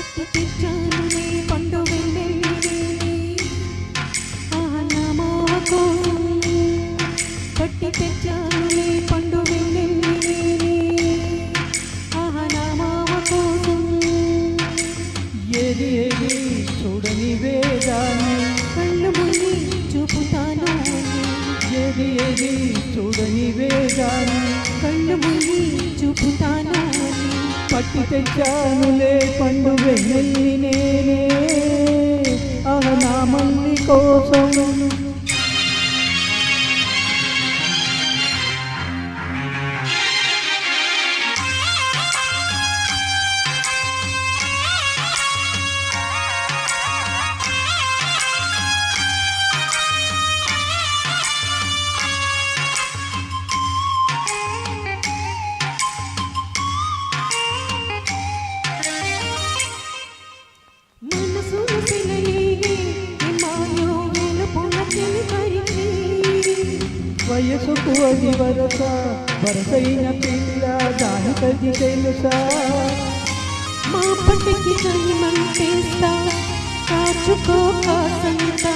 పండు కోసం పండు కోసం ఏది ఏది చూడని వేదాన్ని కళ్ళు ముని చూపుతాను. అని ఏది ఏది చూడని వేదాన్ని కళ్ళు ముని చూపుతాను. అని పట్టి తెచ్చానులే పండు వెళ్ళి నేనే. ఆహ నా మల్లి కోసం వయసుకు అది వరస వరసైన పిల్ల దానికది తెలుసా మా పట్టికి చలిమంటేస్తా కాచుకో కాసంత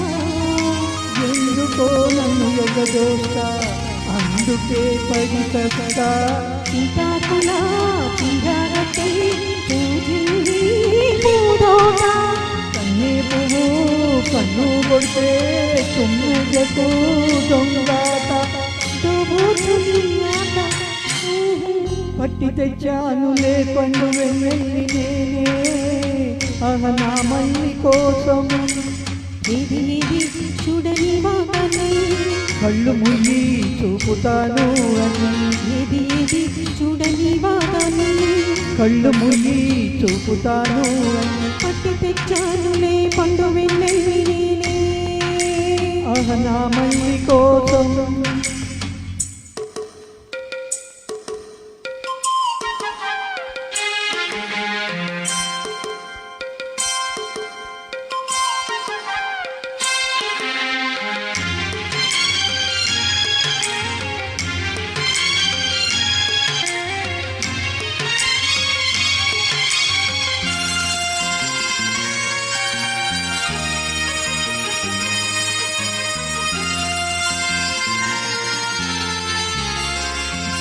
ఎందుకో నన్ను ఎగదోస్తా అందుకే పడి కష్టా కొడితే తుమ్మెదకు దొంగాట పట్టి తెచ్చానులే పండు వెన్నెల్లి నేనే. అహ నా మల్లి కోసం ఏది ఏది చూడని కళ్ళు ముయ్యి చూపుతాను అని. ఏది ఏది చూడని వాగనే కళ్ళు ముయ్యి చూపుతాను అని. పట్టి తెచ్చానులే పండు వెన్నెల్లి నేనే అహ కోసం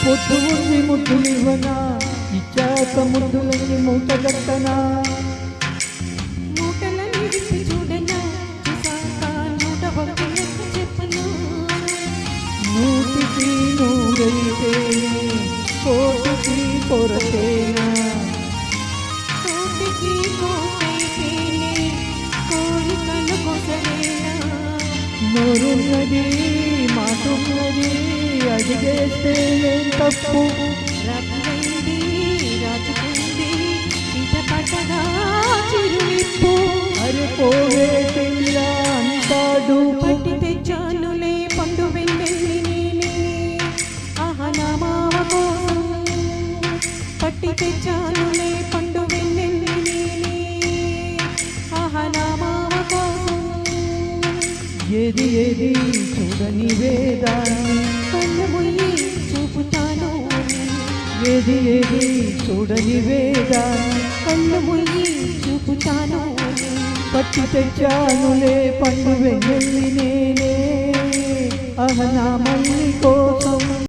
పొద్దు ఉంది ముద్దులివ్వనా ఇచ్చాక ముద్దులన్నీ మూటగట్టనా నూటికి నూరైతే కోటికి కోరికలు కొసరేనా నోరున్నది మాటున్నది అడిగేస్తే ఏం తప్పు? రత్నైంది రాజుకుంది చింతపట్టగా చిరువిప్పు అరే పోవే పిల్ల అంటాడు పట్టి తెచ్చానులే పండు వెన్నెల్లి నేనే ఆహనామావ కోసం పట్టి తెచ్చానులే ఏది ఏది చూడని వేదాన్ని? కళ్ళు ముయ్యి చూపుతాను. ఏది ఏది చూడని వేదాన్ని? కళ్ళు ముయ్యి చూపుతాను. పట్టి తెచ్చానులే పండు వెన్నెల్లి నేనే. అహ నా మల్లి కోసం